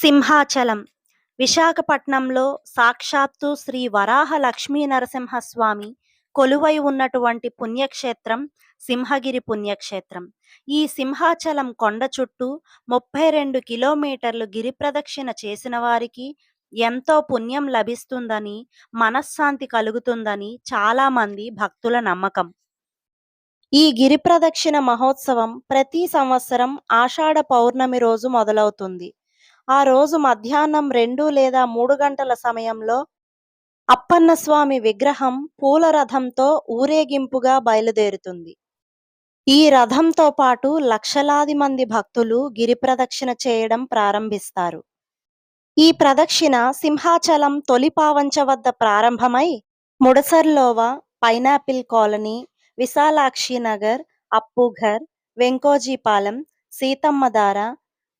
సింహాచలం. విశాఖపట్నంలో సాక్షాత్తు శ్రీ వరాహ లక్ష్మీ నరసింహస్వామి కొలువై ఉన్నటువంటి పుణ్యక్షేత్రం సింహగిరి పుణ్యక్షేత్రం. ఈ సింహాచలం కొండ చుట్టూ ముప్పై రెండు కిలోమీటర్లు గిరి ప్రదక్షిణ చేసిన వారికి ఎంతో పుణ్యం లభిస్తుందని మనశ్శాంతి కలుగుతుందని చాలామంది భక్తుల నమ్మకం. ఈ గిరి ప్రదక్షిణ మహోత్సవం ప్రతి సంవత్సరం ఆషాఢ పౌర్ణమి రోజు మొదలవుతుంది. ఆ రోజు మధ్యాహ్నం రెండు లేదా మూడు గంటల సమయంలో అప్పన్నస్వామి విగ్రహం పూల రథంతో ఊరేగింపుగా బయలుదేరుతుంది. ఈ రథంతో పాటు లక్షలాది మంది భక్తులు గిరి ప్రదక్షిణ చేయడం ప్రారంభిస్తారు. ఈ ప్రదక్షిణ సింహాచలం తొలి పావంచ వద్ద ప్రారంభమై Mudasarlova pineapple colony Visalakshi Nagar Appughar Venkojipalem Seethammadhara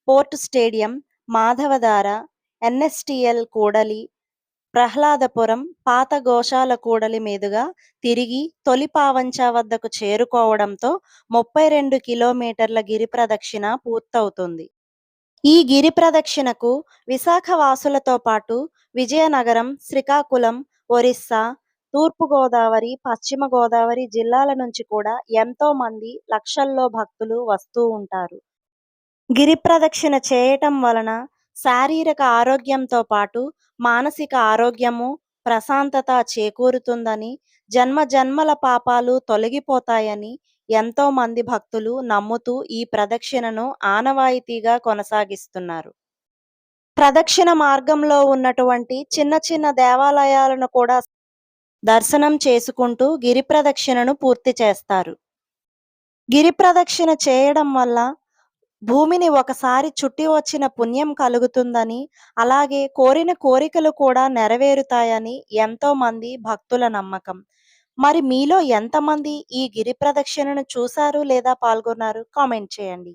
port stadium Madhavadhara NSTL కూడలి ప్రహ్లాదపురం పాత గోశాల కూడలి మీదుగా తిరిగి తొలి పావంచా వద్దకు చేరుకోవడంతో ముప్పై రెండు కిలోమీటర్ల గిరి ప్రదక్షిణ పూర్తవుతుంది. ఈ గిరి ప్రదక్షిణకు విశాఖ వాసులతో పాటు విజయనగరం శ్రీకాకుళం ఒరిస్సా తూర్పు గోదావరి పశ్చిమ గోదావరి జిల్లాల నుంచి కూడా ఎంతో మంది లక్షల్లో భక్తులు వస్తూ ఉంటారు. గిరి ప్రదక్షిణ చేయటం వలన శారీరక ఆరోగ్యంతో పాటు మానసిక ఆరోగ్యము ప్రశాంతత చేకూరుతుందని జన్మ జన్మల పాపాలు తొలగిపోతాయని ఎంతో మంది భక్తులు నమ్ముతూ ఈ ప్రదక్షిణను ఆనవాయితీగా కొనసాగిస్తున్నారు. ప్రదక్షిణ మార్గంలో ఉన్నటువంటి చిన్న చిన్న దేవాలయాలను కూడా దర్శనం చేసుకుంటూ గిరి ప్రదక్షిణను పూర్తి చేస్తారు. గిరి ప్రదక్షిణ చేయడం వల్ల భూమిని ఒకసారి చుట్టి వచ్చిన పుణ్యం కలుగుతుందని అలాగే కోరిన కోరికలు కూడా నెరవేరుతాయని ఎంతో మంది భక్తుల నమ్మకం. మరి మీలో ఎంతమంది ఈ గిరి ప్రదక్షిణను చూశారు లేదా పాల్గొన్నారు? కామెంట్ చేయండి.